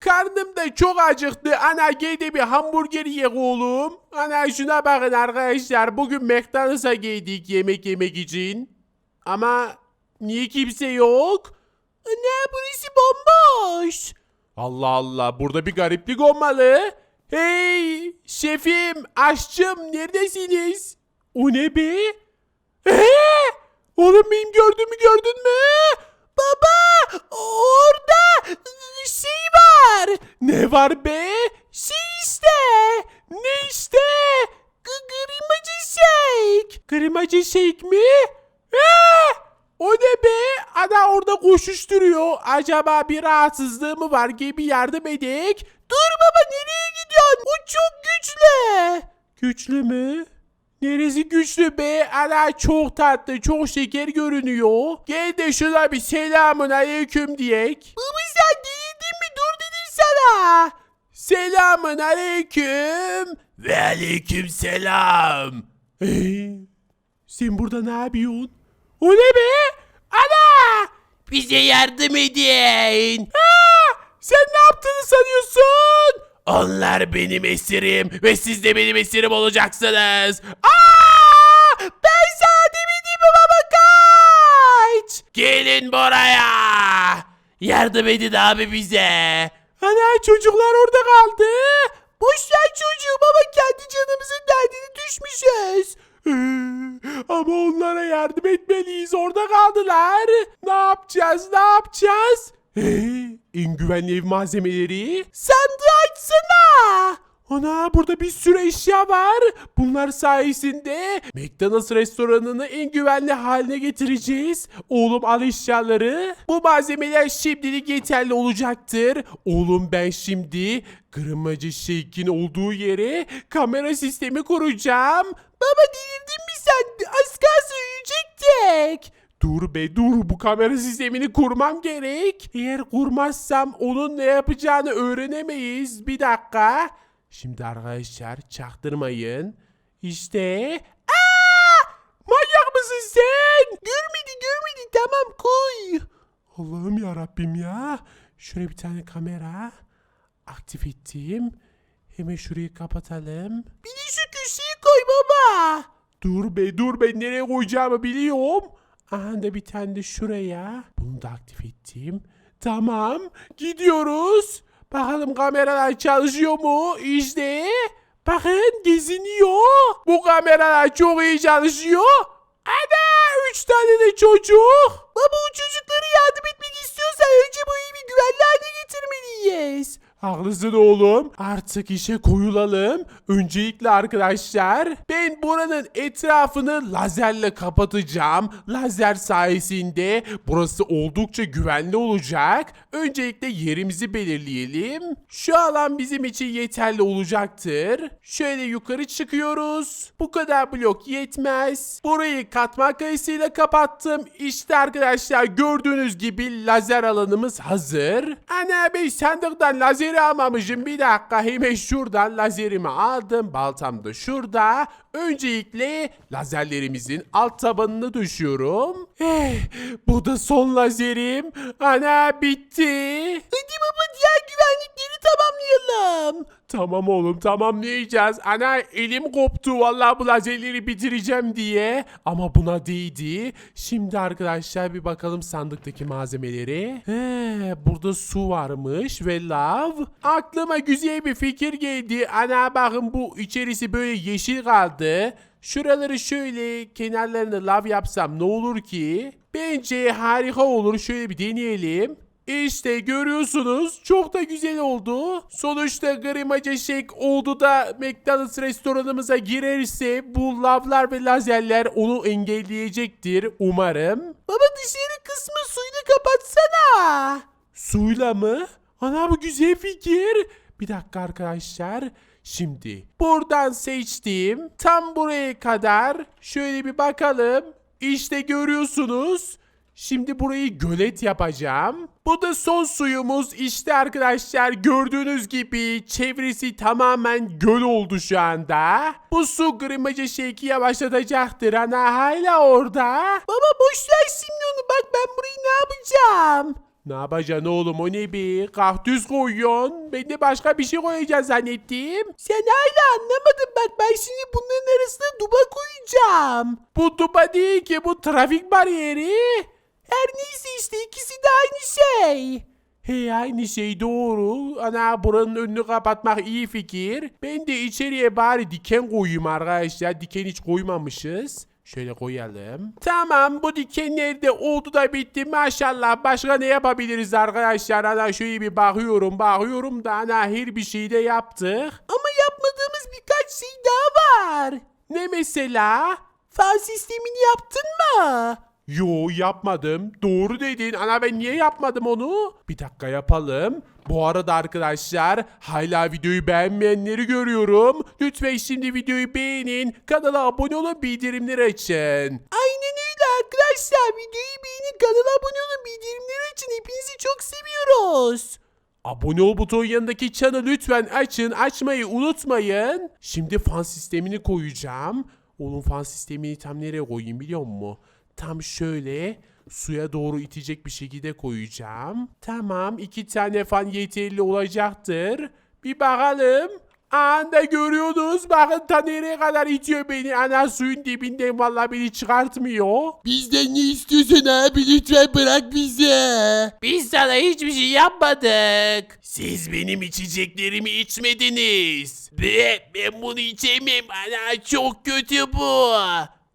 Karnım da çok acıktı. Ana de bir hamburger ye oğlum. Ana şuna bakın arkadaşlar. Bugün McDonald's'a geldik yemek yemek için. Ama niye kimse yok? Ne burası bomboş. Allah Allah burada bir gariplik olmalı. Hey şefim aşçım neredesiniz? O ne be? Ee, oğlum benim gördüğümü gördün mü? Baba orada şey var. Ne var be? Şey işte. Ne işte? G- Grimacı shake. Grimacı shake mi? Ee, o ne be? Ana orada koşuşturuyor. Acaba bir rahatsızlığı mı var gibi yardım edek? Dur baba nereye gidiyorsun? O çok güçlü. Güçlü mü? Neresi güçlü be? Ana çok tatlı, çok şeker görünüyor. Gel de şuna bir selamun aleyküm diyek. Baba sen değildin mi? Dur dedim sana. Selamun aleyküm. Ve aleyküm selam. Ee, sen burada ne yapıyorsun? O ne be? Ana! Bize yardım edin. Ha! Sen ne yaptığını sanıyorsun? Onlar benim esirim ve siz de benim esirim olacaksınız. Aa! Ben sana demedim mi baba kaç? Gelin buraya. Yardım edin abi bize. Ana çocuklar orada kaldı. Boş ver çocuğu baba kendi canımızın derdine düşmüşüz. Ee, Ama onlara yardım etmeliyiz. Orada kaldılar. Ne yapacağız? Ne yapacağız? Ee, en güvenli ev malzemeleri. Sandığı açsana. Ana burada bir sürü eşya var. Bunlar sayesinde McDonald's restoranını en güvenli haline getireceğiz. Oğlum al eşyaları. Bu malzemeler şimdilik yeterli olacaktır. Oğlum ben şimdi kırmacı şeykin olduğu yere kamera sistemi kuracağım. Baba delirdin mi sen? Az kalsın ölecektik. Dur be dur bu kamera sistemini kurmam gerek. Eğer kurmazsam onun ne yapacağını öğrenemeyiz. Bir dakika. Şimdi arkadaşlar çaktırmayın. İşte. Aa! Manyak mısın sen? Görmedi görmedi tamam koy. Allah'ım ya Rabbim ya. Şöyle bir tane kamera aktif ettim. Hemen şurayı kapatalım. Bir de şu köşeyi koy baba. Dur be dur ben nereye koyacağımı biliyorum. Aha da bir tane de şuraya. Bunu da aktif ettim. Tamam gidiyoruz. Bakalım kameralar çalışıyor mu? İşte. Bakın geziniyor. Bu kameralar çok iyi çalışıyor. Ana üç tane de çocuk. Baba o çocuklara yardım etmek istiyorsan önce bu evi güvenli hale getirmeliyiz. Haklısın oğlum. Artık işe koyulalım. Öncelikle arkadaşlar ben buranın etrafını lazerle kapatacağım. Lazer sayesinde burası oldukça güvenli olacak. Öncelikle yerimizi belirleyelim. Şu alan bizim için yeterli olacaktır. Şöyle yukarı çıkıyoruz. Bu kadar blok yetmez. Burayı katman kayısıyla kapattım. İşte arkadaşlar gördüğünüz gibi lazer alanımız hazır. Ana ben sandıktan lazeri almamışım. Bir dakika hemen şuradan lazerimi aldım. Baltam da şurada. Öncelikle lazerlerimizin alt tabanını düşüyorum. Eh, bu da son lazerim. Ana bitti. Hadi baba diğer güvenlikleri tamamlayalım. Tamam oğlum tamamlayacağız. Ana elim koptu vallahi bu lazerleri bitireceğim diye. Ama buna değdi. Şimdi arkadaşlar bir bakalım sandıktaki malzemeleri. He, burada su varmış ve lav. Aklıma güzel bir fikir geldi. Ana bakın bu içerisi böyle yeşil kaldı. Şuraları şöyle kenarlarını lav yapsam ne olur ki? Bence harika olur. Şöyle bir deneyelim. İşte görüyorsunuz çok da güzel oldu. Sonuçta Grimaca Shake oldu da McDonald's restoranımıza girerse bu lavlar ve lazerler onu engelleyecektir umarım. Baba dışarı kısmı suyla kapatsana. Suyla mı? Ana bu güzel fikir. Bir dakika arkadaşlar. Şimdi buradan seçtiğim tam buraya kadar şöyle bir bakalım. İşte görüyorsunuz. Şimdi burayı gölet yapacağım. Bu da son suyumuz. İşte arkadaşlar gördüğünüz gibi çevresi tamamen göl oldu şu anda. Bu su grimacı şeki yavaşlatacaktır ana hala orada. Baba boş ver şimdi onu bak ben burayı ne yapacağım? Ne yapacaksın oğlum o ne be? Kaktüs koyuyorsun. Ben de başka bir şey koyacağız zannettim. Sen hala anlamadın bak ben şimdi bunların arasına duba koyacağım. Bu duba değil ki bu trafik bariyeri. Her neyse işte ikisi de aynı şey. He aynı şey doğru. Ana buranın önünü kapatmak iyi fikir. Ben de içeriye bari diken koyayım arkadaşlar. Diken hiç koymamışız. Şöyle koyalım. Tamam bu dikenler de oldu da bitti maşallah. Başka ne yapabiliriz arkadaşlar? Ana şöyle bir bakıyorum bakıyorum da ana her bir şeyi de yaptık. Ama yapmadığımız birkaç şey daha var. Ne mesela? Fan sistemini yaptın mı? Yo yapmadım. Doğru dedin. Ana ben niye yapmadım onu? Bir dakika yapalım. Bu arada arkadaşlar hala videoyu beğenmeyenleri görüyorum. Lütfen şimdi videoyu beğenin. Kanala abone olun bildirimleri açın. Aynen öyle arkadaşlar. Videoyu beğenin, kanala abone olun, bildirimleri açın. Hepinizi çok seviyoruz. Abone ol butonun yanındaki çanı lütfen açın. Açmayı unutmayın. Şimdi fan sistemini koyacağım. Oğlum fan sistemini tam nereye koyayım biliyor musun? Tam şöyle suya doğru itecek bir şekilde koyacağım. Tamam iki tane fan yeterli olacaktır. Bir bakalım. Anda görüyorsunuz. Bakın ta nereye kadar itiyor beni. Ana suyun dibinden vallahi beni çıkartmıyor. Bizden ne istiyorsun abi? Lütfen bırak bizi. Biz sana hiçbir şey yapmadık. Siz benim içeceklerimi içmediniz. Be, ben bunu içemem. Ana çok kötü bu.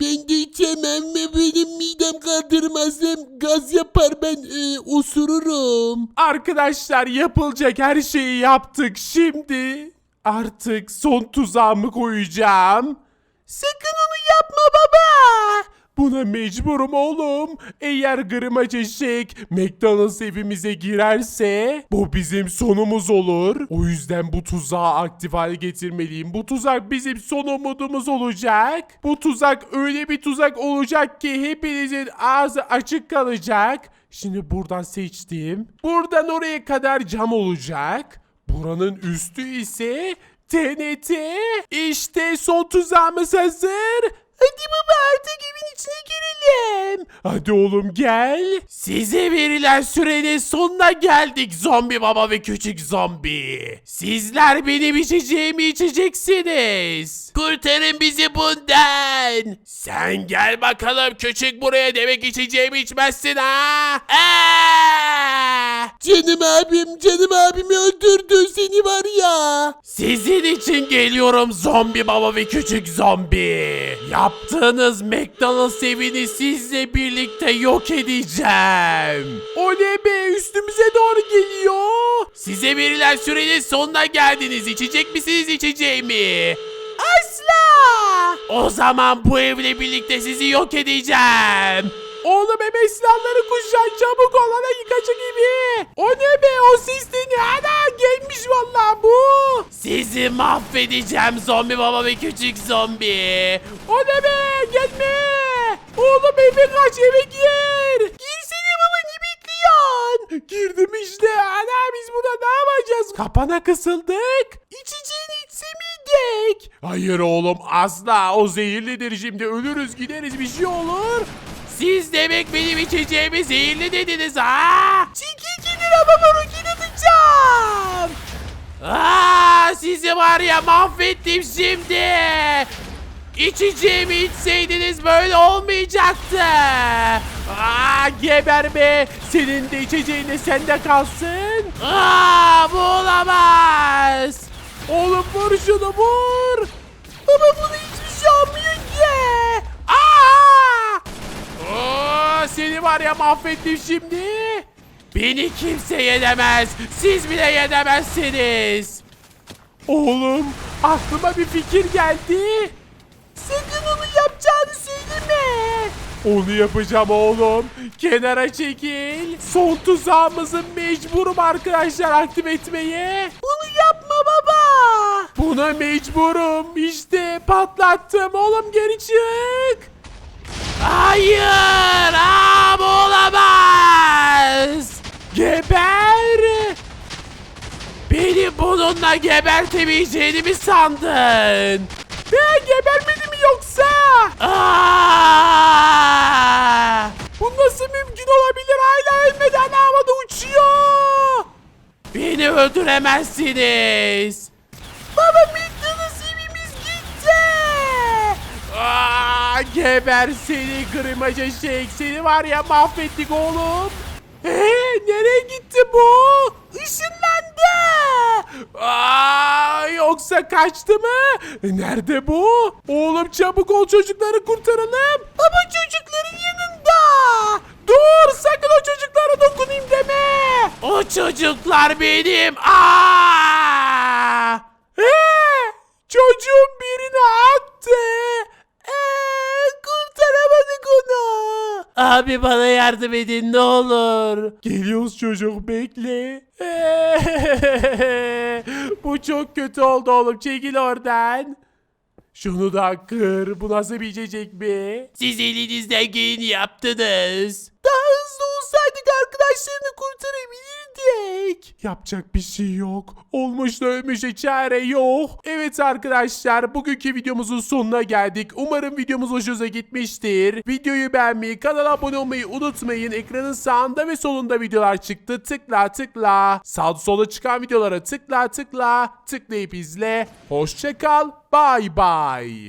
Ben de içemem ve benim midem kaldırmaz hem gaz yapar ben e, osururum. Arkadaşlar yapılacak her şeyi yaptık. Şimdi artık son tuzağımı koyacağım. Sakın onu yapma baba. Buna mecburum oğlum. Eğer Gırmaca Shake McDonald's evimize girerse bu bizim sonumuz olur. O yüzden bu tuzağı aktif hale getirmeliyim. Bu tuzak bizim son umudumuz olacak. Bu tuzak öyle bir tuzak olacak ki hepinizin ağzı açık kalacak. Şimdi buradan seçtim. Buradan oraya kadar cam olacak. Buranın üstü ise TNT. İşte son tuzağımız hazır. Hadi baba artık evin içine girelim. Hadi oğlum gel. Size verilen sürenin sonuna geldik zombi baba ve küçük zombi. Sizler benim içeceğimi içeceksiniz. Kurtarın bizi bundan. Sen gel bakalım küçük buraya demek içeceğimi içmezsin ha. Aa! Canım abim canım abimi öldürdü seni var ya. Sizin için geliyorum zombi baba ve küçük zombi. Yaptığınız McDonald's evini sizle birlikte yok edeceğim. O ne be üstümüze doğru geliyor. Size verilen sürenin sonuna geldiniz. İçecek misiniz içeceğimi? Asla. O zaman bu evle birlikte sizi yok edeceğim. Hemen silahları kuşan çabuk ol ana yıkacı gibi. O ne be o de ne ana gelmiş vallahi bu. Sizi mahvedeceğim zombi baba ve küçük zombi. O ne be gelme. Oğlum eve kaç eve gir. Girsene baba ne bekliyorsun? Girdim işte ana biz burada ne yapacağız? Kapana kısıldık. İçeceğini içse miydik? Hayır oğlum asla o zehirlidir şimdi ölürüz gideriz bir şey olur. Siz demek benim içeceğimi zehirli dediniz ha? Çekil kenara baba roket atacağım. Aa, sizi var ya mahvettim şimdi. İçeceğimi içseydiniz böyle olmayacaktı. Aa, geber be. Senin de içeceğin de sende kalsın. Aa, bu olamaz. Oğlum vur şunu vur. Baba bunu hiçbir şey olmuyor ki. Aa! Oo, seni var ya mahvettim şimdi. Beni kimse yenemez. Siz bile yenemezsiniz. Oğlum aklıma bir fikir geldi. Sakın onu yapacağını söyleme. Onu yapacağım oğlum. Kenara çekil. Son tuzağımızı mecburum arkadaşlar aktif etmeye. Bunu yapma baba. Buna mecburum. İşte patlattım. Oğlum geri çık. Hayır. Aa, bu olamaz. Geber. Beni bununla gebertemeyeceğini mi sandın? Ben gebermedi mi yoksa? Aa! Bu nasıl mümkün olabilir? Hala ölmeden havada uçuyor. Beni öldüremezsiniz. Baba McDonald's evimiz gitti. Geber seni kırmaca şey. Seni var ya mahvettik oğlum. Ee, nereye gitti bu? Işınlandı. Aa, yoksa kaçtı mı? Nerede bu? Oğlum çabuk ol çocukları kurtaralım. Baba çocukların yanında. Dur sakın o çocuklara dokunayım deme. O çocuklar benim. Aa! Ee, çocuğum birini attı. Abi bana yardım edin ne olur. Geliyoruz çocuk bekle. Bu çok kötü oldu oğlum çekil oradan. Şunu da kır. Bu nasıl bir içecek be? Siz elinizden geleni yaptınız. Daha hızlı olsaydık arkadaşlarını kurtarabilirdik. Yapacak bir şey yok. Olmuş da ölmüşe çare yok. Evet arkadaşlar bugünkü videomuzun sonuna geldik. Umarım videomuz hoşunuza gitmiştir. Videoyu beğenmeyi, kanala abone olmayı unutmayın. Ekranın sağında ve solunda videolar çıktı. Tıkla tıkla. Sağ sola çıkan videolara tıkla tıkla. Tıklayıp izle. Hoşça kal. Bye bye.